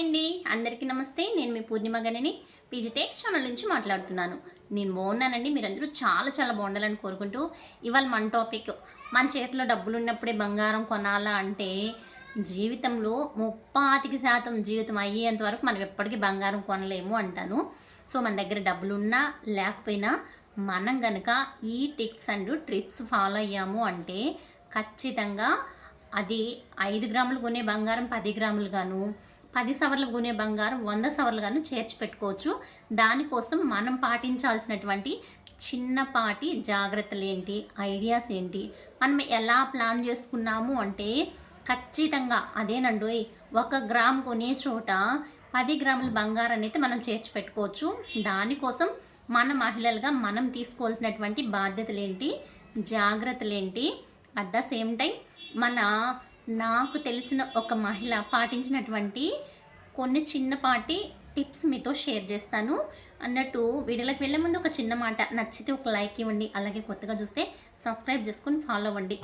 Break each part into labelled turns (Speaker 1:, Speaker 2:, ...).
Speaker 1: అండి. అందరికీ నమస్తే. నేను మీ Purnima Ganani. PG Techs channel నుంచి మాట్లాడుతున్నాను. నేను బాగున్నానండి. మీరందరూ చాలా చాలా బాగుండాలని కోరుకుంటూ ఇవాళ మన టాపిక్ మన చేతిలో డబ్బులు ఉన్నప్పుడే బంగారం కొనాలా అంటే జీవితంలో ముప్పాతికి శాతం జీవితం అయ్యేంత వరకు మనం ఎప్పటికీ బంగారం కొనలేము అంటాను. సో మన దగ్గర డబ్బులు ఉన్నా లేకపోయినా మనం గనక ఈ టిక్స్ అండ్ ట్రిప్స్ ఫాలో అయ్యాము అంటే ఖచ్చితంగా అది ఐదు గ్రాములు కొనే బంగారం పది గ్రాములు గాను పది సవర్లు కొనే బంగారం వంద సవర్లుగాను చేర్చి పెట్టుకోవచ్చు. దానికోసం మనం పాటించాల్సినటువంటి చిన్నపాటి జాగ్రత్తలు ఏంటి ఐడియాస్ ఏంటి? మనం ఎలా ప్లాన్ చేసుకున్నాము అంటే ఖచ్చితంగా అదేనండోయ్ ఒక గ్రామ్ కొనే చోట పది గ్రాముల బంగారాన్ని అయితే మనం చేర్చి పెట్టుకోవచ్చు. దానికోసం మన మహిళలుగా మనం తీసుకోవాల్సినటువంటి బాధ్యతలు ఏంటి జాగ్రత్తలు ఏంటి అట్ ద సేమ్ టైం మన నాకు తెలిసిన ఒక మహిళ పాటించినటువంటి కొన్ని చిన్నపాటి టిప్స్ మీతో షేర్ చేస్తాను. అన్నట్టు వీడియోలోకి వెళ్ళే ముందు ఒక చిన్న మాట. నచ్చితే ఒక లైక్ ఇవ్వండి. అలాగే కొత్తగా చూస్తే సబ్స్క్రైబ్ చేసుకొని ఫాలో అవ్వండి.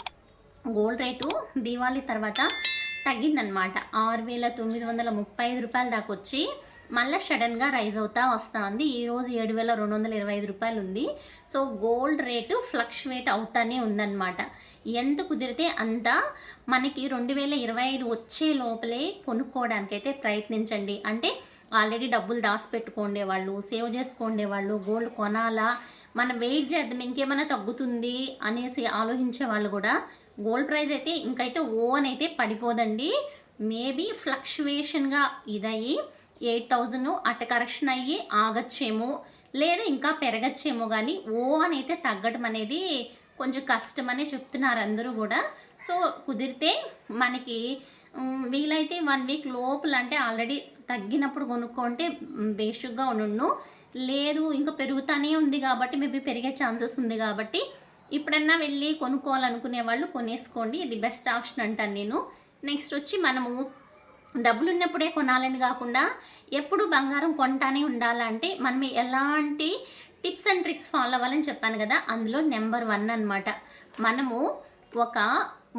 Speaker 1: గోల్డ్ రేటు దీవాళి తర్వాత తగ్గిందనమాట ఆరు వేల తొమ్మిది వందల ముప్పై ఐదు రూపాయల దాకా వచ్చి మళ్ళీ సడన్గా రైజ్ అవుతా వస్తూ ఉంది ఈరోజు ఏడు వేల రెండు వందల ఇరవై ఐదు రూపాయలు ఉంది సో గోల్డ్ రేటు ఫ్లక్చువేట్ అవుతానే ఉందన్నమాట. ఎంత కుదిరితే అంత మనకి రెండు వేల ఇరవై ఐదు వచ్చే లోపలే కొనుక్కోవడానికైతే ప్రయత్నించండి. అంటే ఆల్రెడీ డబ్బులు దాచిపెట్టుకోండే వాళ్ళు సేవ్ చేసుకోండే వాళ్ళు గోల్డ్ కొనాలా మనం వెయిట్ చేద్దాం ఇంకేమైనా తగ్గుతుంది అనేసి ఆలోచించే వాళ్ళు కూడా గోల్డ్ ప్రైస్ అయితే ఇంకైతే ఓన్ అయితే పడిపోదండి. మేబీ ఫ్లక్చువేషన్గా ఇదయ్యి ఎయిట్ థౌజండ్ అట్ట కరెక్షన్ అయ్యి ఆగచ్చేమో లేదా ఇంకా పెరగచ్చేమో కానీ ఓ అని అయితే తగ్గడం అనేది కొంచెం కష్టమనే చెప్తున్నారు అందరూ కూడా. సో కుదిరితే మనకి వీలైతే వన్ వీక్ లోపల అంటే ఆల్రెడీ తగ్గినప్పుడు కొనుక్కుంటే బేసిక్గా ఉండు లేదు ఇంకా పెరుగుతానే ఉంది కాబట్టి మేబీ పెరిగే ఛాన్సెస్ ఉంది కాబట్టి ఇప్పుడన్నా వెళ్ళి కొనుక్కోవాలనుకునే వాళ్ళు కొనేసుకోండి. ఇది బెస్ట్ ఆప్షన్ అంటాను నేను. నెక్స్ట్ వచ్చి మనము డబ్బులు ఉన్నప్పుడే కొనాలని కాకుండా ఎప్పుడు బంగారం కొంటానే ఉండాలంటే మనం ఎలాంటి టిప్స్ అండ్ ట్రిక్స్ ఫాలో అవ్వాలని చెప్పాను కదా అందులో నెంబర్ వన్ అనమాట మనము ఒక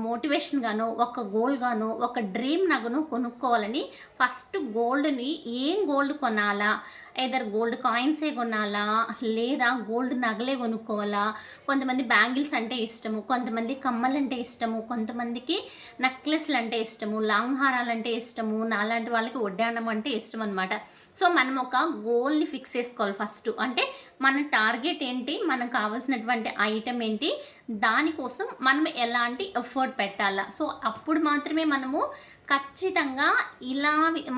Speaker 1: మోటివేషన్ గాను ఒక గోల్ గాను ఒక డ్రీమ్ నగను కొనుక్కోవాలని ఫస్ట్ గోల్డ్ని ఏం గోల్డ్ కొనాలా? ఏదర్ గోల్డ్ కాయిన్సే కొనాలా? లేదా గోల్డ్ నగలే కొనుక్కోవాలా? కొంతమంది బ్యాంగిల్స్ అంటే ఇష్టము కొంతమంది కమ్మలు అంటే ఇష్టము కొంతమందికి నెక్లెస్లు అంటే ఇష్టము లాంగ్ హారాలు అంటే ఇష్టము నాలాంటి వాళ్ళకి వడ్డానం అంటే ఇష్టం అనమాట సో మనం ఒక గోల్ని ఫిక్స్ చేసుకోవాలి ఫస్ట్ అంటే మన టార్గెట్ ఏంటి? మనకు కావాల్సినటువంటి ఐటెం ఏంటి? దానికోసం మనం ఎలాంటి ఎఫర్ట్ పెట్టాలా? సో అప్పుడు మాత్రమే మనము ఖచ్చితంగా ఇలా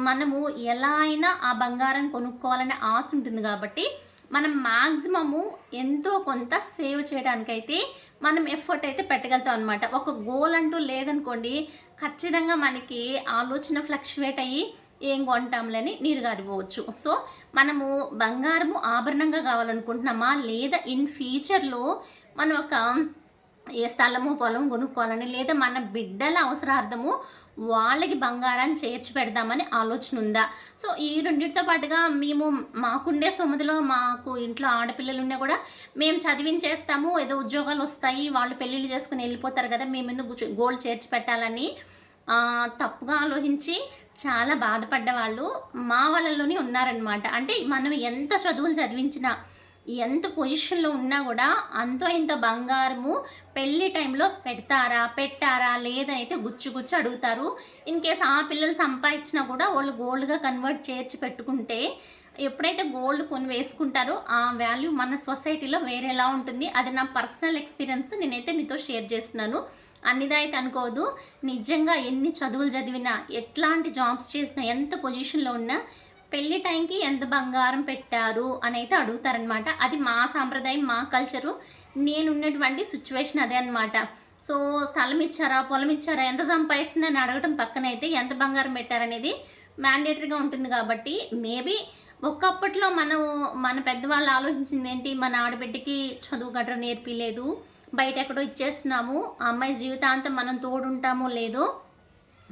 Speaker 1: మనము ఎలా అయినా ఆ బంగారం కొనుక్కోవాలనే ఆశ ఉంటుంది కాబట్టి మనం మ్యాక్సిమము ఎంతో కొంత సేవ్ చేయడానికైతే మనం ఎఫర్ట్ అయితే పెట్టగలుగుతాం అనమాట ఒక గోల్ అంటూ లేదనుకోండి ఖచ్చితంగా మనకి ఆలోచన ఫ్లక్చువేట్ అయ్యి ఏం కొంటాంలని నీరు గారిపోవచ్చు. సో మనము బంగారము ఆభరణంగా కావాలనుకుంటున్నామా? లేదా ఇన్ ఫ్యూచర్లో మనం ఒక ఏ స్థలము పొలం కొనుక్కోవాలని లేదా మన బిడ్డల అవసరార్థము వాళ్ళకి బంగారాన్ని చేర్చి పెడదామని ఆలోచన ఉందా? సో ఈ రెండింటితో పాటుగా మేము మాకుండే సొమ్ముదిలో మాకు ఇంట్లో ఆడపిల్లలు ఉన్నా కూడా మేము చదివించేస్తాము ఏదో ఉద్యోగాలు వస్తాయి వాళ్ళు పెళ్ళిళ్ళు చేసుకుని వెళ్ళిపోతారు కదా మేము ఎందుకు గోల్డ్ చేర్చి పెట్టాలని తప్పుగా ఆలోచించి చాలా బాధపడ్డ వాళ్ళు మా వాళ్ళలోనే ఉన్నారనమాట అంటే మనం ఎంత చదువులు చదివించినా ఎంత పొజిషన్లో ఉన్నా కూడా అంతో ఇంత బంగారము పెళ్ళి టైంలో పెడతారా పెట్టారా లేదైతే గుచ్చు గుచ్చు అడుగుతారు. ఇన్ కేస్ ఆ పిల్లలు సంపాదించినా కూడా వాళ్ళు గోల్డ్గా కన్వర్ట్ చేర్చి పెట్టుకుంటే ఎప్పుడైతే గోల్డ్ కొని వేసుకుంటారో ఆ వాల్యూ మన సొసైటీలో వేరేలా ఉంటుంది. అది నా పర్సనల్ ఎక్స్పీరియన్స్తో నేనైతే మీతో షేర్ చేస్తున్నాను. అన్నిదా అయితే అనుకోవద్దు. నిజంగా ఎన్ని చదువులు చదివినా ఎట్లాంటి జాబ్స్ చేసినా ఎంత పొజిషన్లో ఉన్నా పెళ్ళి టైంకి ఎంత బంగారం పెట్టారు అని అయితే అడుగుతారనమాట అది మా సాంప్రదాయం మా కల్చరు. నేను ఉన్నటువంటి సిచ్యువేషన్ అదే అనమాట సో స్థలం ఇచ్చారా పొలం ఇచ్చారా ఎంత సంపాదిస్తుందని అడగటం పక్కనైతే ఎంత బంగారం పెట్టారనేది మ్యాండేటరీగా ఉంటుంది కాబట్టి మేబీ ఒకప్పట్లో మనం మన పెద్దవాళ్ళు ఆలోచించింది ఏంటి మన ఆడబిడ్డకి చదువు గట్రా నేర్పిలేదు. బయట ఎక్కడో ఇచ్చేస్తున్నాము. ఆ అమ్మాయి జీవితాంతం మనం తోడుంటామో లేదో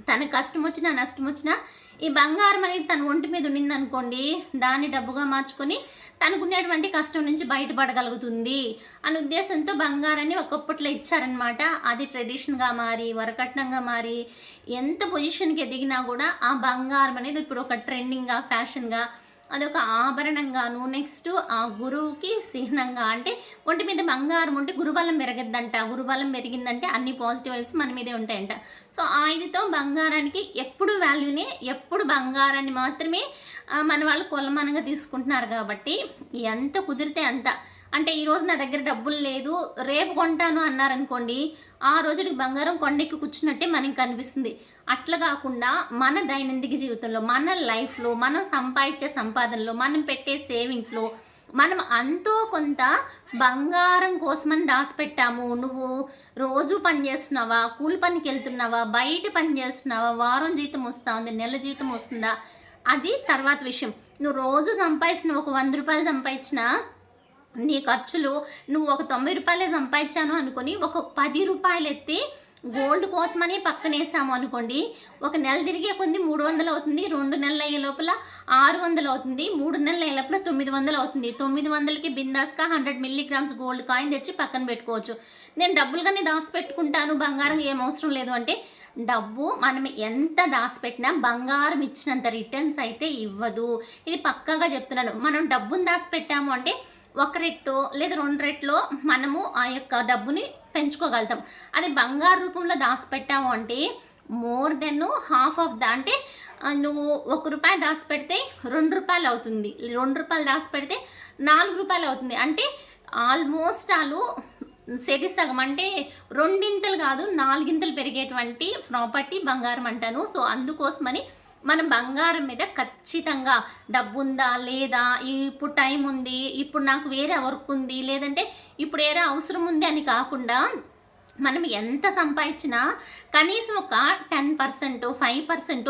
Speaker 1: తన కష్టం వచ్చినా నష్టం వచ్చినా ఈ బంగారం అనేది తన ఒంటి మీద ఉండింది అనుకోండి దాన్ని డబ్బుగా మార్చుకొని తనకున్నటువంటి కష్టం నుంచి బయటపడగలుగుతుంది అనే ఉద్దేశంతో బంగారాన్ని ఒకప్పట్లో ఇచ్చారనమాట అది ట్రెడిషన్గా మారి వరకట్నంగా మారి ఎంత పొజిషన్కి ఎదిగినా కూడా ఆ బంగారం అనేది ఇప్పుడు ఒక ట్రెండింగ్గా ఫ్యాషన్గా అదొక ఆభరణంగాను నెక్స్ట్ ఆ గురువుకి చిహ్నంగా అంటే ఒంటి మీద బంగారం ఉంటే గురుబలం పెరగద్దంట. గురుబలం పెరిగిందంటే అన్ని పాజిటివ్ వైబ్స్ మన మీదే ఉంటాయంట. సో ఆయనతో బంగారానికి ఎప్పుడు వాల్యూని ఎప్పుడు బంగారాన్ని మాత్రమే మన వాళ్ళు కొలమనగా తీసుకుంటున్నారు కాబట్టి ఎంత కుదిరితే అంత. అంటే ఈరోజు నా దగ్గర డబ్బులు లేదు రేపు కొంటాను అన్నారనుకోండి ఆ రోజుకి బంగారం కొండెక్కి కూర్చున్నట్టే మనకి కనిపిస్తుంది. అట్లా కాకుండా మన దైనందిక జీవితంలో మన లైఫ్లో మనం సంపాదించే సంపాదనలో మనం పెట్టే సేవింగ్స్లో మనం అంతో కొంత బంగారం కోసమని దాచిపెట్టాము. నువ్వు రోజు పని చేస్తున్నావా కూలి పనికి వెళ్తున్నావా బయట పని చేస్తున్నావా వారం జీతం వస్తా ఉంది నెల జీతం వస్తుందా? అది తర్వాత విషయం. నువ్వు రోజు సంపాదించిన ఒక వంద రూపాయలు సంపాదించినా నీ ఖర్చులు నువ్వు ఒక తొంభై రూపాయలే సంపాదించాను అనుకొని ఒక పది రూపాయలు ఎత్తి గోల్డ్ కోసమని పక్కనేసాము అనుకోండి. ఒక నెల తిరిగే కొంది మూడు వందలు అవుతుంది. రెండు నెలలు అయ్యే లోపల ఆరు వందలు అవుతుంది. మూడు నెలలు అయ్యే లోపల తొమ్మిది వందలు అవుతుంది. తొమ్మిది వందలకి బిందాస్గా హండ్రెడ్ మిల్లీగ్రామ్స్ గోల్డ్ కాయిన్ తెచ్చి పక్కన పెట్టుకోవచ్చు. నేను డబ్బులుగానే దాచిపెట్టుకుంటాను బంగారం ఏం అవసరం లేదు అంటే డబ్బు మనం ఎంత దాచిపెట్టినా బంగారం ఇచ్చినంత రిటర్న్స్ అయితే ఇవ్వదు. ఇది పక్కాగా చెప్తున్నాను. మనం డబ్బును దాచిపెట్టాము అంటే ఒక రెట్టో లేదా రెండు రెట్లో మనము ఆ యొక్క డబ్బుని పెంచుకోగలుగుతాం. అది బంగారు రూపంలో దాచిపెట్టాము అంటే more than half of the అంటే నువ్వు ఒక రూపాయి దాచిపెడితే రెండు రూపాయలు అవుతుంది. రెండు రూపాయలు దాచిపెడితే నాలుగు రూపాయలు అవుతుంది. అంటే ఆల్మోస్ట్ వాళ్ళు సెటి సగం అంటే రెండింతలు కాదు నాలుగింతలు పెరిగేటువంటి ప్రాపర్టీ బంగారం అంటాను. సో అందుకోసమని మనం బంగారం మీద ఖచ్చితంగా డబ్బు ఉందా లేదా? ఇప్పుడు టైం ఉంది ఇప్పుడు నాకు వేరే వర్క్ ఉంది లేదంటే ఇప్పుడు వేరే అవసరం ఉంది అని కాకుండా మనం ఎంత సంపాదించినా కనీసం ఒక ten percent five percent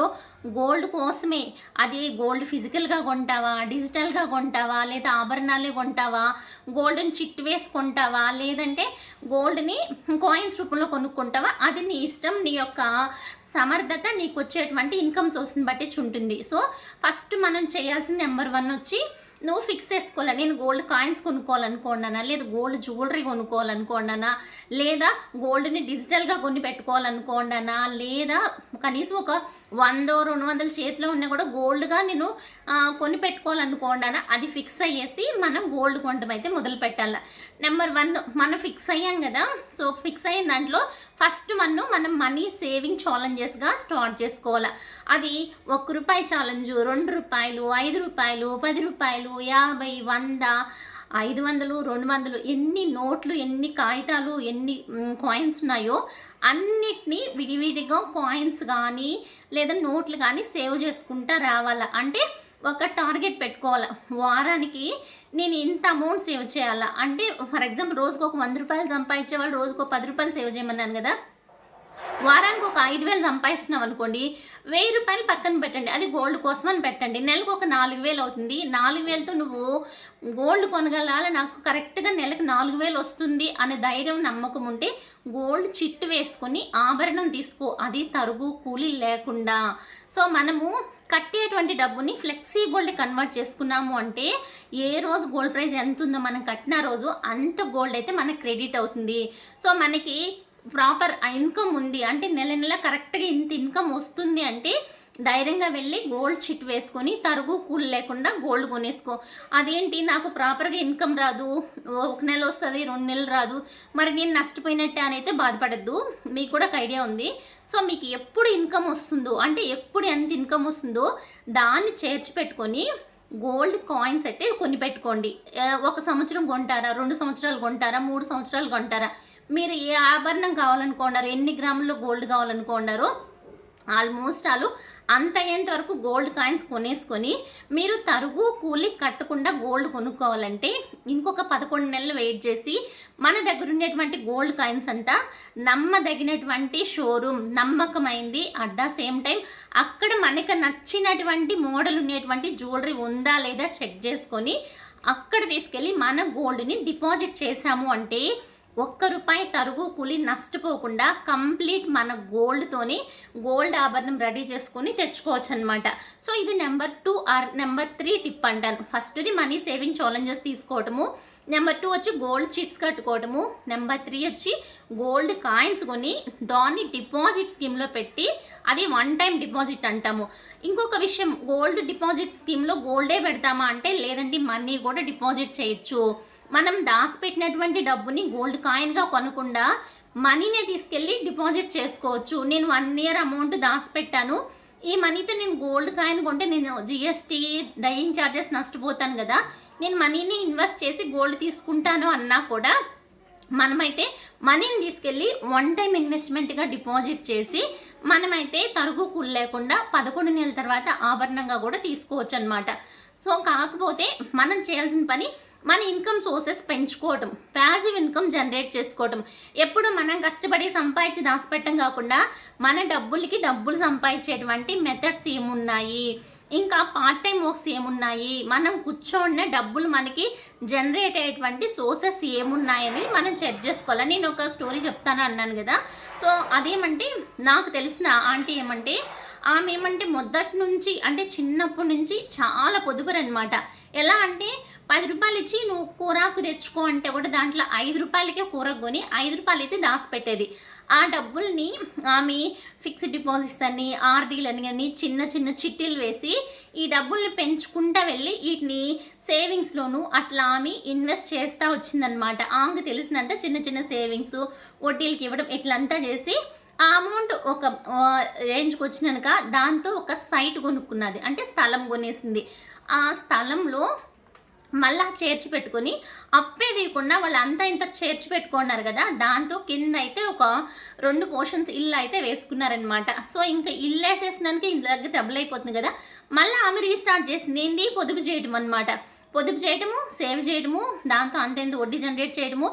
Speaker 1: gold కోసమే. అది గోల్డ్ ఫిజికల్గా కొంటావా డిజిటల్గా కొంటావా లేదా ఆభరణాలే కొంటావా గోల్డ్ని చిట్టు వేసుకుంటావా లేదంటే గోల్డ్ని కాయిన్స్ రూపంలో కొనుక్కుంటావా అది నీ ఇష్టం నీ యొక్క సమర్థత నీకు వచ్చేటువంటి ఇన్కమ్ సోర్స్ని బట్టి ఉంటుంది. సో ఫస్ట్ మనం చేయాల్సిన నెంబర్ వన్ వచ్చి నువ్వు ఫిక్స్ చేసుకోవాలి? నేను గోల్డ్ కాయిన్స్ కొనుక్కోవాలనుకోండానా లేదా గోల్డ్ జ్యువెలరీ కొనుక్కోవాలనుకోండానా లేదా గోల్డ్ని డిజిటల్గా కొని పెట్టుకోవాలనుకోండానా లేదా కనీసం ఒక వందో రెండు వందల చేతిలో ఉన్నా కూడా గోల్డ్గా నేను కొని పెట్టుకోవాలనుకోండానా అది ఫిక్స్ అయ్యేసి మనం గోల్డ్ కొనడం అయితే మొదలు పెట్టాలి నెంబర్ వన్ మనం ఫిక్స్ అయ్యాం కదా? సో ఫిక్స్ అయిన దాంట్లో ఫస్ట్ మనం మనం మనీ సేవింగ్ ఛాలెంజెస్గా స్టార్ట్ చేసుకోవాలి. అది ఒక్క రూపాయి ఛాలెంజ్ రెండు రూపాయలు ఐదు రూపాయలు పది రూపాయలు యాభై వంద ఐదు వందలు రెండు వందలు ఎన్ని నోట్లు ఎన్ని కాగితాలు ఎన్ని కాయిన్స్ ఉన్నాయో అన్నిటినీ విడివిడిగా కాయిన్స్ కానీ లేదా నోట్లు కానీ సేవ్ చేసుకుంటా రావాలా. అంటే ఒక టార్గెట్ పెట్టుకోవాలి. వారానికి నేను ఇంత అమౌంట్ సేవ్ చేయాలా? అంటే ఫర్ ఎగ్జాంపుల్ రోజుకు ఒక వంద రూపాయలు సంపాదించే వాళ్ళు రోజుకు పది రూపాయలు సేవ్ చేయమన్నాను కదా? వారానికి ఒక ఐదు వేలు సంపాదిస్తున్నాం అనుకోండి వెయ్యి రూపాయలు పక్కన పెట్టండి. అది గోల్డ్ కోసం అని పెట్టండి. నెలకు ఒక నాలుగు వేలు అవుతుంది. నాలుగు వేలతో నువ్వు గోల్డ్ కొనగలాల? నాకు కరెక్ట్గా నెలకు నాలుగు వేలు వస్తుంది అనే ధైర్యం నమ్మకం ఉంటే గోల్డ్ చిట్టు వేసుకొని ఆభరణం తీసుకో. అది తరుగు కూలి లేకుండా. సో మనము కట్టేటువంటి డబ్బుని ఫ్లెక్సీ గోల్డ్ కన్వర్ట్ చేసుకున్నాము అంటే ఏ రోజు గోల్డ్ ప్రైస్ ఎంత ఉందో మనం కట్టిన రోజు అంత గోల్డ్ అయితే మనకు క్రెడిట్ అవుతుంది. సో మనకి ప్రాపర్ ఇన్కమ్ ఉంది. అంటే నెల నెల కరెక్ట్గా ఇంత ఇన్కమ్ వస్తుంది అంటే ధైర్యంగా వెళ్ళి గోల్డ్ చిట్ వేసుకొని తరుగు కూలి లేకుండా గోల్డ్ కొనేసుకో. అదేంటి? నాకు ప్రాపర్గా ఇన్కమ్ రాదు. ఒక నెల వస్తుంది రెండు నెలలు రాదు. మరి నేను నష్టపోయినట్టే అని అయితే బాధపడద్దు. మీకు కూడా ఒక ఐడియా ఉంది. సో మీకు ఎప్పుడు ఇన్కమ్ వస్తుందో అంటే ఎప్పుడు ఎంత ఇన్కమ్ వస్తుందో దాన్ని చేర్చి పెట్టుకొని గోల్డ్ కాయిన్స్ అయితే కొని పెట్టుకోండి ఒక సంవత్సరం కొంటారా? రెండు సంవత్సరాలు కొంటారా? మూడు సంవత్సరాలు కొంటారా? మీరు ఏ ఆభరణం కావాలనుకున్నారు ఎన్ని గ్రాముల్లో గోల్డ్ కావాలనుకున్నారు ఆల్మోస్ట్ వాళ్ళు అంత అయ్యేంత వరకు గోల్డ్ కాయిన్స్ కొనేసుకొని మీరు తరుగు కూలి కట్టకుండా గోల్డ్ కొనుక్కోవాలంటే ఇంకొక పదకొండు నెలలు వెయిట్ చేసి మన దగ్గర ఉండేటువంటి గోల్డ్ కాయిన్స్ అంతా నమ్మదగినటువంటి షోరూమ్ నమ్మకమైంది అట్ ద సేమ్ టైం అక్కడ మనకు నచ్చినటువంటి మోడల్ ఉండేటువంటి జ్యువెలరీ ఉందా లేదా చెక్ చేసుకొని అక్కడ తీసుకెళ్ళి మన గోల్డ్ని డిపాజిట్ చేశాము అంటే ఒక్క రూపాయి తరుగు కూలి నష్టపోకుండా కంప్లీట్ మన గోల్డ్తోని గోల్డ్ ఆభరణం రెడీ చేసుకొని తెచ్చుకోవచ్చు అనమాట సో ఇది number two or number three tip అంటాను. ఫస్ట్ది మనీ సేవింగ్ ఛాలెంజెస్ తీసుకోవటము. నెంబర్ టూ వచ్చి గోల్డ్ చిట్స్ కట్టుకోవటము. నెంబర్ త్రీ వచ్చి గోల్డ్ కాయిన్స్ కొని దాన్ని డిపాజిట్ స్కీమ్లో పెట్టి అది వన్ టైం డిపాజిట్ అంటాము. ఇంకొక విషయం గోల్డ్ డిపాజిట్ స్కీమ్లో గోల్డే పెడతామా అంటే లేదంటే మనీ కూడా డిపాజిట్ చేయొచ్చు. మనం దాచిపెట్టినటువంటి డబ్బుని గోల్డ్ కాయిన్గా కొనకుండా మనీనే తీసుకెళ్ళి డిపాజిట్ చేసుకోవచ్చు. నేను వన్ ఇయర్ అమౌంట్ దాచిపెట్టాను. ఈ మనీతో నేను గోల్డ్ కాయిన్ కొంటే నేను జిఎస్టీ డైయింగ్ ఛార్జెస్ నష్టపోతాను కదా. నేను మనీని ఇన్వెస్ట్ చేసి గోల్డ్ తీసుకుంటాను అన్నా కూడా మనమైతే మనీని తీసుకెళ్ళి వన్ టైం ఇన్వెస్ట్మెంట్గా డిపాజిట్ చేసి మనమైతే తరుగు కూలు లేకుండా పదకొండు నెలల తర్వాత ఆభరణంగా కూడా తీసుకోవచ్చు అనమాట సో కాకపోతే మనం చేయాల్సిన పని మన ఇన్కమ్ సోర్సెస్ పెంచుకోవటం ప్యాసివ్ ఇన్కమ్ జనరేట్ చేసుకోవటం. ఎప్పుడు మనం కష్టపడి సంపాదించి దాచిపెట్టడం కాకుండా మన డబ్బులకి డబ్బులు సంపాదించేటువంటి మెథడ్స్ ఏమున్నాయి? ఇంకా పార్ట్ టైం వర్క్స్ ఏమున్నాయి? మనం కూర్చోన్న డబ్బులు మనకి జనరేట్ అయ్యేటువంటి సోర్సెస్ ఏమున్నాయని మనం చెక్ చేసుకోవాలి? నేను ఒక స్టోరీ చెప్తాను అన్నాను కదా. సో అదేమంటే నాకు తెలిసిన ఆంటీ ఏమంటే ఆమె ఏమంటే మొదటి నుంచి అంటే చిన్నప్పటి నుంచి చాలా పొదుపురు అనమాట ఎలా అంటే పది రూపాయలు ఇచ్చి నువ్వు కూరాకు తెచ్చుకో అంటే కూడా దాంట్లో ఐదు రూపాయలకే కూర కొని ఐదు రూపాయలు అయితే దాచిపెట్టేది. ఆ డబ్బుల్ని ఆమె ఫిక్స్డ్ డిపాజిట్స్ అని ఆర్డీలు అని కానీ చిన్న చిన్న చిట్టీలు వేసి ఈ డబ్బుల్ని పెంచుకుంటా వెళ్ళి వీటిని సేవింగ్స్లోను అట్లా ఆమె ఇన్వెస్ట్ చేస్తూ వచ్చిందనమాట ఆమెకు తెలిసినంత చిన్న చిన్న సేవింగ్స్ వడ్డీలకి ఇవ్వడం ఇట్లంతా చేసి ఆ అమౌంట్ ఒక రేంజ్కి వచ్చినాక దాంతో ఒక సైట్ కొనుక్కున్నది. అంటే స్థలం కొనేసింది. ఆ స్థలంలో మళ్ళా చేర్చి పెట్టుకొని అప్పే తీయకుండా వాళ్ళు అంతా ఇంత చేర్చి పెట్టుకున్నారు కదా దాంతో కింద అయితే ఒక రెండు పోర్షన్స్ ఇల్లు అయితే వేసుకున్నారనమాట. సో ఇంకా ఇల్లు వేసేసినానికి ఇంత దగ్గర డబుల్ అయిపోతుంది కదా మళ్ళీ ఆమె రీస్టార్ట్ చేసింది. ఏంటి పొదుపు చేయటం అనమాట పొదుపు చేయడము సేవ్ చేయడము దాంతో అంతెంత వడ్డీ జనరేట్ చేయడము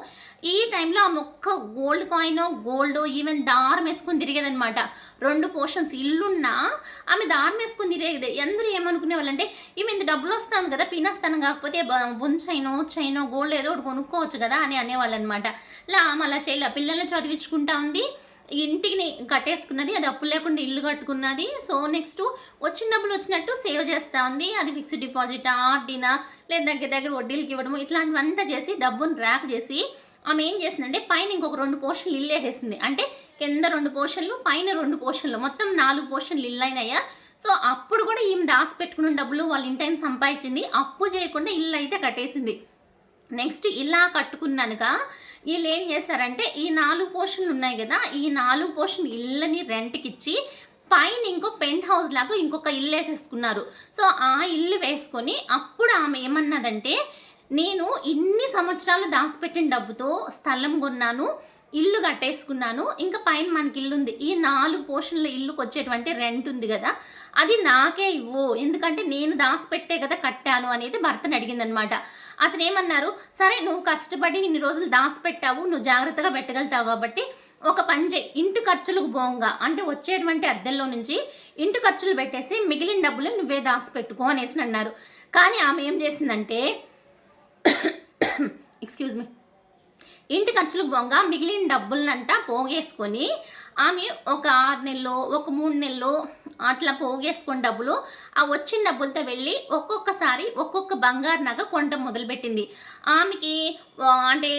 Speaker 1: ఈ టైంలో ఆ మొక్క గోల్డ్ కాయిన్ గోల్డ్ ఈవెన్ దారం వేసుకుని తిరిగేదనమాట రెండు పోర్షన్స్ ఇల్లున్నా ఆమె దారం వేసుకుని తిరిగేది అందరూ ఏమనుకునే వాళ్ళంటే ఈమె ఇంత డబ్బులు వస్తాను కదా పీనస్తాను కాకపోతే బొంచైనో చైనో గోల్డ్ ఏదో ఒకటి కొనుక్కోవచ్చు కదా అని అనేవాళ్ళు అనమాట లా ఆమె అలా చేయలే పిల్లల్ని చదివించుకుంటా ఉంది ఇంటిని కట్టేసుకున్నది అది అప్పు లేకుండా ఇల్లు కట్టుకున్నది సో నెక్స్ట్ వచ్చిన డబ్బులు వచ్చినట్టు సేవ్ చేస్తూ ఉంది అది ఫిక్స్డ్ డిపాజిట్ ఆర్డీనా లేదా దగ్గర దగ్గర వడ్డీలకి ఇవ్వడము ఇట్లాంటివంతా చేసి డబ్బును ర్యాక్ చేసి ఆమె ఏం చేసిందంటే పైన ఇంకొక రెండు పోర్షన్లు ఇల్లు వేసేసింది. అంటే కింద రెండు పోర్షన్లు పైన రెండు పోర్షన్లు. మొత్తం నాలుగు పోర్షన్లు ఇల్లు అయినాయా? సో అప్పుడు కూడా ఈమె దాసి పెట్టుకున్న డబ్బులు వాళ్ళ ఇంటైన సంపాదించింది. అప్పు చేయకుండా ఇల్లు అయితే కట్టేసింది. నెక్స్ట్ ఇలా కట్టుకున్నానుక వీళ్ళు ఏం చేశారంటే ఈ నాలుగు పోర్షన్లు ఉన్నాయి కదా ఈ నాలుగు పోర్షన్ ఇళ్ళని రెంట్కి ఇచ్చి పైన ఇంకో పెంట్ హౌస్ లాగా ఇంకొక ఇల్లు వేసేసుకున్నారు. సో ఆ ఇల్లు వేసుకొని అప్పుడు ఆమె ఏమన్నదంటే నేను ఇన్ని సంవత్సరాలు దాచిపెట్టిన డబ్బుతో స్థలం కొన్నాను ఇల్లు కట్టేసుకున్నాను ఇంకా పైన మనకి ఇల్లు ఉంది. ఈ నాలుగు పోర్షన్ల ఇల్లుకి వచ్చేటువంటి రెంట్ ఉంది కదా అది నాకే ఇవ్వు. ఎందుకంటే నేను దాచిపెట్టే కదా కట్టాను అనేది భర్తను అడిగిందనమాట. అతను ఏమన్నారు సరే నువ్వు కష్టపడి ఇన్ని రోజులు దాచిపెట్టావు నువ్వు జాగ్రత్తగా పెట్టగలుగుతావు కాబట్టి ఒక పని చేయి. ఇంటి ఖర్చులకు పోంగా అంటే వచ్చేటువంటి అద్దెల్లో నుంచి ఇంటి ఖర్చులు పెట్టేసి మిగిలిన డబ్బులు నువ్వే దాచిపెట్టుకో అనేసి అన్నారు. కానీ ఆమె ఏం చేసిందంటే ఎక్స్క్యూజ్ మీ ఇంటి ఖర్చులకు బొంగ మిగిలిన డబ్బులనంతా పోగేసుకొని ఆమె ఒక ఆరు నెలలో ఒక మూడు నెలలో అట్లా పోగేసుకున్న డబ్బులు ఆ వచ్చిన డబ్బులతో వెళ్ళి ఒక్కొక్కసారి ఒక్కొక్క బంగారు నగ కొనడం మొదలుపెట్టింది. ఆమెకి అంటే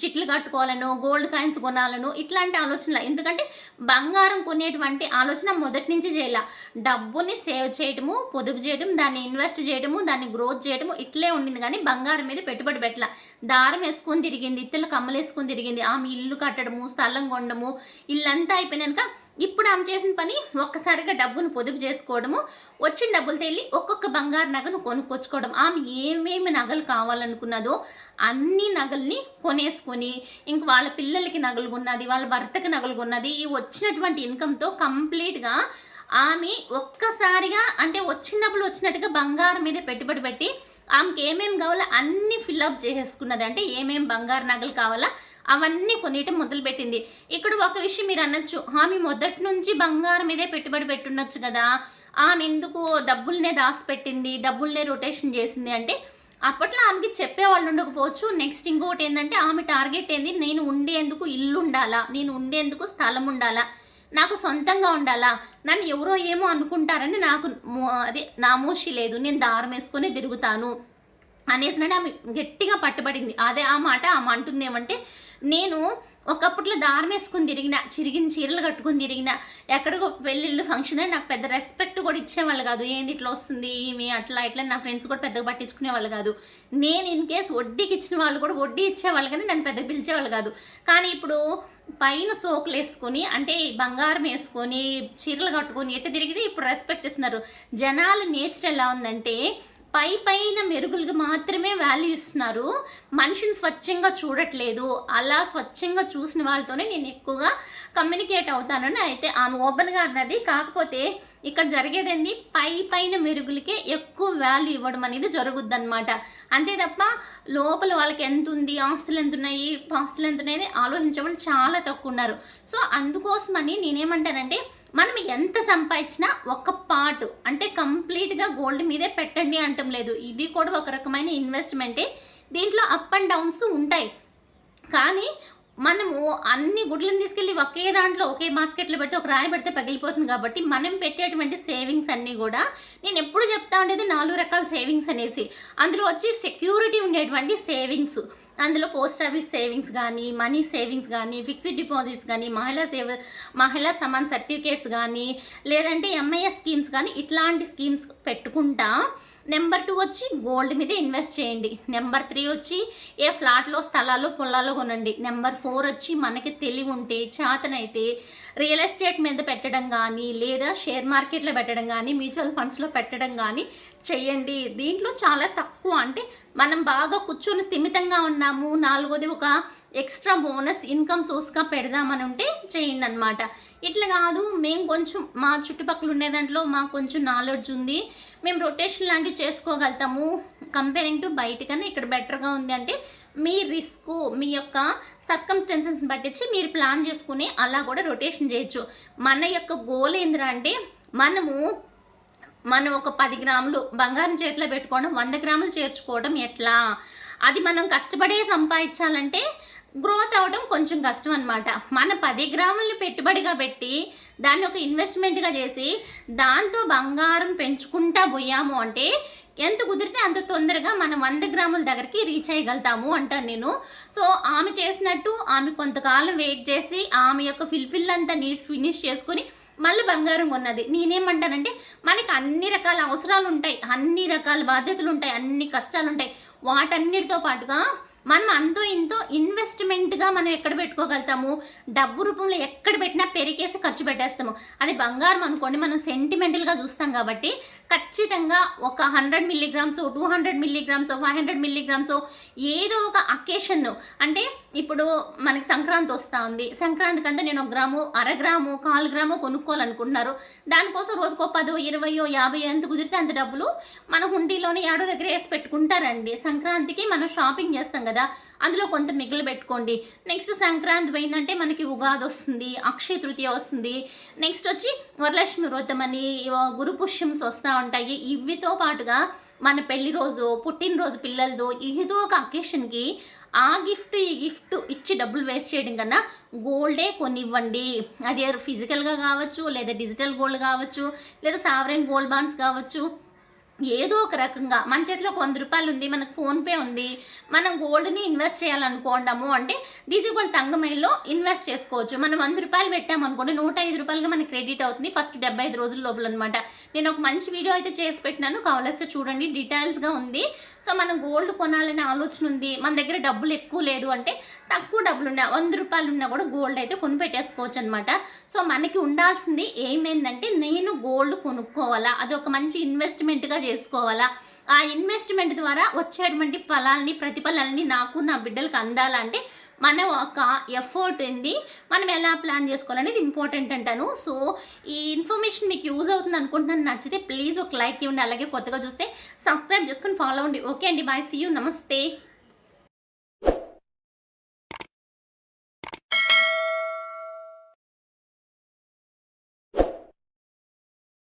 Speaker 1: చిట్లు కట్టుకోవాలనో గోల్డ్ కాయిన్స్ కొనాలను ఇట్లాంటి ఆలోచనలు. ఎందుకంటే బంగారం కొనేటువంటి ఆలోచన మొదటి నుంచి చేయాల. డబ్బుని సేవ్ చేయడము పొదుపు చేయడం దాన్ని ఇన్వెస్ట్ చేయడము దాన్ని గ్రోత్ చేయడము ఇట్లే ఉండింది. కానీ బంగారం మీద పెట్టుబడి పెట్టాల. దారం వేసుకొని తిరిగింది ఇత్తలు కమ్మలు వేసుకొని తిరిగింది. ఆమె ఇల్లు కట్టడము స్థలం కొనడము ఇల్లంతా అయిపోయినాక ఇప్పుడు ఆమె చేసిన పని ఒక్కసారిగా డబ్బును పొదుపు చేసుకోవడము వచ్చిన డబ్బులతో వెళ్ళి ఒక్కొక్క బంగారు నగను కొనుక్కొచ్చుకోవడం. ఆమె ఏమేమి నగలు కావాలనుకున్నదో అన్ని నగల్ని కొనేసుకొని ఇంక వాళ్ళ పిల్లలకి నగలు కొన్నది వాళ్ళ భర్తకి నగలు కొన్నది ఈ వచ్చినటువంటి ఇన్కమ్తో కంప్లీట్గా ఆమె ఒక్కసారిగా అంటే వచ్చిన డబ్బులు వచ్చినట్టుగా బంగారం మీద పెట్టుబడి పెట్టి ఆమెకి ఏమేమి కావాలో అన్నీ ఫిల్అప్ చేసేసుకున్నది. అంటే ఏమేమి బంగారు నగలు కావాలా అవన్నీ కొనియటం మొదలుపెట్టింది. ఇక్కడ ఒక విషయం మీరు అనొచ్చు. ఆమె మొదటి నుంచి బంగారం మీదే పెట్టుబడి పెట్టుండొచ్చు కదా. ఆమె ఎందుకు డబ్బుల్నే దాచిపెట్టింది డబ్బుల్నే రొటేషన్ చేసింది అంటే అప్పట్లో ఆమెకి చెప్పేవాళ్ళు ఉండకపోవచ్చు. నెక్స్ట్ ఇంకొకటి ఏంటంటే ఆమె టార్గెట్ ఏంది? నేను ఉండేందుకు ఇల్లు ఉండాలా నేను ఉండేందుకు స్థలం ఉండాలా నాకు సొంతంగా ఉండాలా? నన్ను ఎవరో ఏమో అనుకుంటారని నాకు అదే నామోషి లేదు. నేను దారం వేసుకొని తిరుగుతాను. అనేసినట్టు ఆమె గట్టిగా పట్టుబడింది. అదే ఆ మాట ఆమె అంటుంది ఏమంటే నేను ఒకప్పట్లో దారం వేసుకుని తిరిగిన చిరిగిన చీరలు కట్టుకుని తిరిగిన ఎక్కడికో పెళ్ళిళ్ళు ఫంక్షన్ అని నాకు పెద్ద రెస్పెక్ట్ కూడా ఇచ్చేవాళ్ళు కాదు. ఏంది ఇట్లా వస్తుంది ఏమి అట్లా ఇట్లా నా ఫ్రెండ్స్ కూడా పెద్దగా పట్టించుకునే వాళ్ళు కాదు. నేను ఇన్ కేస్ వడ్డీకి ఇచ్చిన వాళ్ళు కూడా వడ్డీ ఇచ్చేవాళ్ళు కానీ నన్ను పెద్దగా పిలిచేవాళ్ళు కాదు. కానీ ఇప్పుడు పైన సోకులు వేసుకొని అంటే బంగారం వేసుకొని చీరలు కట్టుకొని ఎట్టు తిరిగితే ఇప్పుడు రెస్పెక్ట్ ఇస్తున్నారు. జనాలు నేచర్ ఎలా ఉందంటే పై పైన మెరుగులకు మాత్రమే వాల్యూ ఇస్తున్నారు. మనిషిని స్వచ్ఛంగా చూడట్లేదు. అలా స్వచ్ఛంగా చూసిన వాళ్ళతోనే నేను ఎక్కువగా కమ్యూనికేట్ అవుతానని అయితే ఆమె ఓపెన్గా అన్నది. కాకపోతే ఇక్కడ జరిగేది ఏంది? పై పైన మెరుగులకే ఎక్కువ వాల్యూ ఇవ్వడం అనేది జరుగుద్ది అనమాట అంతే తప్ప లోపల వాళ్ళకి ఎంత ఉంది ఆస్తులు ఎంత ఉన్నాయి ఆస్తులు ఎంత ఉన్నాయి ఆలోచించే వాళ్ళు చాలా తక్కువ ఉన్నారు. సో అందుకోసమని నేనేమంటానంటే మనం ఎంత సంపాదించినా ఒక పార్ట్ అంటే కంప్లీట్గా గోల్డ్ మీదే పెట్టండి అంటం లేదు. ఇది కూడా ఒక రకమైన ఇన్వెస్ట్మెంటే దీంట్లో అప్ అండ్ డౌన్స్ ఉంటాయి. కానీ మనము అన్ని గుడ్లను తీసుకెళ్ళి ఒకే దాంట్లో ఒకే బాస్కెట్లో పెడితే ఒక రాయి పెడితే పగిలిపోతుంది కాబట్టి మనం పెట్టేటువంటి సేవింగ్స్ అన్నీ కూడా నేను ఎప్పుడు చెప్తా ఉండేది నాలుగు రకాల సేవింగ్స్ అనేసి. అందులో వచ్చి సెక్యూరిటీ ఉండేటువంటి సేవింగ్స్ అందులో పోస్ట్ ఆఫీస్ సేవింగ్స్ కానీ మనీ సేవింగ్స్ కానీ ఫిక్స్డ్ డిపాజిట్స్ కానీ మహిళా సేవ మహిళా సమాన్ సర్టిఫికేట్స్ కానీ లేదంటే ఎంఐఎస్ స్కీమ్స్ కానీ ఇట్లాంటి స్కీమ్స్ పెట్టుకుంటా నెంబర్ టూ వచ్చి గోల్డ్ మీద ఇన్వెస్ట్ చేయండి. నెంబర్ త్రీ వచ్చి ఏ ఫ్లాట్లో స్థలాలు పొలాలు కొనండి. నెంబర్ ఫోర్ వచ్చి మనకి తెలివి ఉంటే చేతనైతే రియల్ ఎస్టేట్ మీద పెట్టడం కానీ లేదా షేర్ మార్కెట్లో పెట్టడం కానీ మ్యూచువల్ ఫండ్స్లో పెట్టడం కానీ చేయండి. దీంట్లో చాలా తక్కువ అంటే మనం బాగా కూర్చొని స్థిమితంగా ఉన్నాము నాలుగోది ఒక ఎక్స్ట్రా బోనస్ ఇన్కమ్ సోర్స్గా పెడదామని ఉంటే చేయండి అనమాట ఇట్లా కాదు మేము కొంచెం మా చుట్టుపక్కల ఉండే దాంట్లో మాకు కొంచెం నాలెడ్జ్ ఉంది. మేము రొటేషన్ లాంటివి చేసుకోగలుగుతాము. కంపేరింగ్ టు బయట కన్నా ఇక్కడ బెటర్గా ఉంది అంటే మీ రిస్క్ మీ యొక్క సర్కమ్స్టెన్సెస్ని పట్టించి మీరు ప్లాన్ చేసుకుని అలా కూడా రొటేషన్ చేయొచ్చు. మన యొక్క గోల్ ఏందిరా అంటే మనము మనం ఒక పది గ్రాములు బంగారం చేతిలో పెట్టుకోవడం వంద గ్రాములు చేర్చుకోవడం ఎట్లా? అది మనం కష్టపడే సంపాదించాలంటే గ్రోత్ అవ్వడం కొంచెం కష్టం అనమాట మన పది గ్రాములను పెట్టుబడిగా పెట్టి దాన్ని ఒక ఇన్వెస్ట్మెంట్గా చేసి దాంతో బంగారం పెంచుకుంటా పోయాము అంటే ఎంత కుదిరితే అంత తొందరగా మనం వంద గ్రాముల దగ్గరికి రీచ్ అయ్యగలుగుతాము అంటాను నేను. సో ఆమె చేసినట్టు ఆమె కొంతకాలం వెయిట్ చేసి ఆమె యొక్క ఫిల్ఫిల్ అంతా నీడ్స్ ఫినిష్ చేసుకుని మళ్ళీ బంగారం కొన్నది. నేనేమంటానంటే మనకి అన్ని రకాల అవసరాలు ఉంటాయి. అన్ని రకాల బాధ్యతలు ఉంటాయి. అన్ని కష్టాలు ఉంటాయి. వాటన్నిటితో పాటుగా మనం అంతో ఇంతో ఇన్వెస్ట్మెంట్గా మనం ఎక్కడ పెట్టుకోగలుగుతాము? డబ్బు రూపంలో ఎక్కడ పెట్టినా పెరిగేసి ఖర్చు పెట్టేస్తాము. అది బంగారం అనుకోండి మనం సెంటిమెంటల్గా చూస్తాం కాబట్టి ఖచ్చితంగా ఒక hundred milligrams two hundred milligrams five hundred milligrams ఏదో ఒక అకేషన్ అంటే ఇప్పుడు మనకి సంక్రాంతి వస్తూ ఉంది. సంక్రాంతికి అంతా నేను ఒక గ్రాము అర గ్రాము కాలు గ్రాము కొనుక్కోవాలనుకుంటున్నారు. దానికోసం రోజుకో పదో ఇరవయో యాభై ఎంత కుదిరితే అంత డబ్బులు మన హుండీలోనే ఏడో దగ్గర వేసి పెట్టుకుంటారండి. సంక్రాంతికి మనం షాపింగ్ చేస్తాం కదా అందులో కొంత మిగిలి పెట్టుకోండి. నెక్స్ట్ సంక్రాంతి పోయిందంటే మనకి ఉగాది వస్తుంది అక్షయ తృతీయ వస్తుంది. నెక్స్ట్ వచ్చి వరలక్ష్మి వ్రతం అని గురు పుష్యమ్స్ వస్తూ ఉంటాయి. ఇవితో పాటుగా మన పెళ్ళి రోజు పుట్టినరోజు పిల్లలదో ఏదో ఒక అకేషన్కి ఆ గిఫ్ట్ ఈ గిఫ్ట్ ఇచ్చి డబ్బులు వేస్ట్ చేయడం కన్నా గోల్డే కొనివ్వండి. అది ఫిజికల్గా కావచ్చు లేదా డిజిటల్ గోల్డ్ కావచ్చు లేదా సావరెన్ గోల్డ్ బాండ్స్ కావచ్చు. ఏదో ఒక రకంగా మన చేతిలో ఒక వంద రూపాయలు ఉంది మనకు ఫోన్పే ఉంది మనం గోల్డ్ని ఇన్వెస్ట్ చేయాలనుకోండము అంటే డిజిబుల్ తంగమైల్లో ఇన్వెస్ట్ చేసుకోవచ్చు. మనం వంద రూపాయలు పెట్టామనుకోండి నూట ఐదు రూపాయలుగా మనకి క్రెడిట్ అవుతుంది ఫస్ట్ డెబ్బై ఐదు రోజుల లోపల అనమాట నేను ఒక మంచి వీడియో అయితే చేసి పెట్టినాను కావాలిస్తే చూడండి డీటెయిల్స్గా ఉంది. సో మనం గోల్డ్ కొనాలనే ఆలోచన ఉంది. మన దగ్గర డబ్బులు ఎక్కువ లేదు అంటే తక్కువ డబ్బులు ఉన్నా వంద రూపాయలు ఉన్నా కూడా గోల్డ్ అయితే కొని పెట్టేసుకోవచ్చు అనమాట సో మనకి ఉండాల్సింది ఏమైందంటే నేను గోల్డ్ కొనుక్కోవాలా అది ఒక మంచి ఇన్వెస్ట్మెంట్గా చేసుకోవాలా. ఆ ఇన్వెస్ట్మెంట్ ద్వారా వచ్చేటువంటి ఫలాల్ని ప్రతిఫలాల్ని నాకు నా బిడ్డలకు అందాలంటే మన ఒక ఎఫర్ట్ ఏంది మనం ఎలా ప్లాన్ చేసుకోవాలనేది ఇంపార్టెంట్ అంటాను. సో ఈ ఇన్ఫర్మేషన్ మీకు యూజ్ అవుతుంది అనుకుంటున్నాను. నచ్చితే ప్లీజ్ ఒక లైక్ ఇవ్వండి. అలాగే కొత్తగా చూస్తే సబ్స్క్రైబ్ చేసుకొని ఫాలో అవ్వండి. ఓకే అండి. బాయ్ సీ యూ నమస్తే